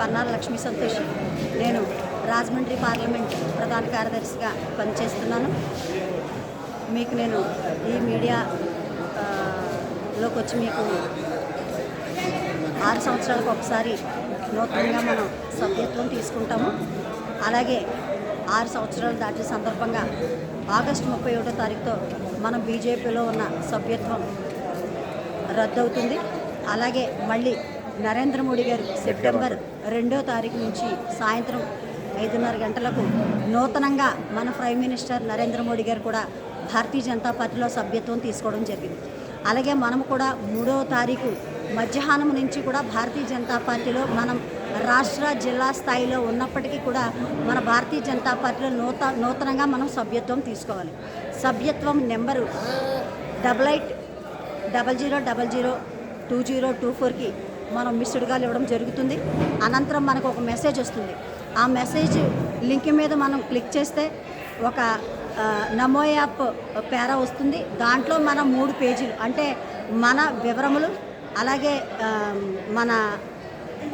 పన్నాల లక్ష్మీ సంతోష్. నేను రాజమండ్రి పార్లమెంట్ ప్రధాన కార్యదర్శిగా పనిచేస్తున్నాను. మీకు నేను ఈ మీడియా లోకి వచ్చి మీకు ఆరు సంవత్సరాలకు ఒకసారి నూతనంగా మనం సభ్యత్వం తీసుకుంటాము. అలాగే ఆరు సంవత్సరాలు దాటిన సందర్భంగా ఆగస్టు ముప్పై ఒకటో తారీఖుతో మనం బీజేపీలో ఉన్న సభ్యత్వం రద్దవుతుంది. అలాగే మళ్ళీ నరేంద్ర మోడీ గారు సెప్టెంబర్ రెండో తారీఖు నుంచి సాయంత్రం ఐదున్నర గంటలకు నూతనంగా మన ప్రైమ్ మినిస్టర్ నరేంద్ర మోడీ గారు కూడా భారతీయ జనతా పార్టీలో సభ్యత్వం తీసుకోవడం జరిగింది. అలాగే మనం కూడా మూడో తారీఖు మధ్యాహ్నం నుంచి కూడా భారతీయ జనతా పార్టీలో మనం రాష్ట్ర జిల్లా స్థాయిలో ఉన్నప్పటికీ కూడా మన భారతీయ జనతా పార్టీలో నూత నూతనంగా మనం సభ్యత్వం తీసుకోవాలి. సభ్యత్వం number double eight double zero double zero two zero two ఫోర్కి మనం మిస్డ్ కాల్ ఇవ్వడం జరుగుతుంది. అనంతరం మనకు ఒక మెసేజ్ వస్తుంది. ఆ మెసేజ్ లింక్ మీద మనం క్లిక్ చేస్తే ఒక నమో యాప్ పేరా వస్తుంది. దాంట్లో మన మూడు పేజీలు అంటే మన వివరములు అలాగే మన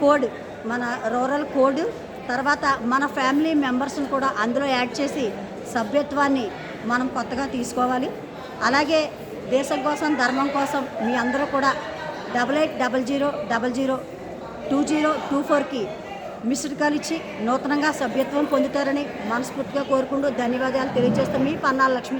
కోడ్ మన రూరల్ కోడ్ తర్వాత మన ఫ్యామిలీ మెంబర్స్ని కూడా అందులో యాడ్ చేసి సభ్యత్వాన్ని మనం కొత్తగా తీసుకోవాలి. అలాగే దేశం కోసం ధర్మం కోసం మీ అందరూ కూడా double eight double zero double zero two zero two ఫోర్కి మిస్డ్ కాల్ ఇచ్చి నూతనంగా సభ్యత్వం పొందుతారని మనస్ఫూర్తిగా కోరుకుంటూ ధన్యవాదాలు తెలియజేస్తాం మీ పన్నాల లక్ష్మీ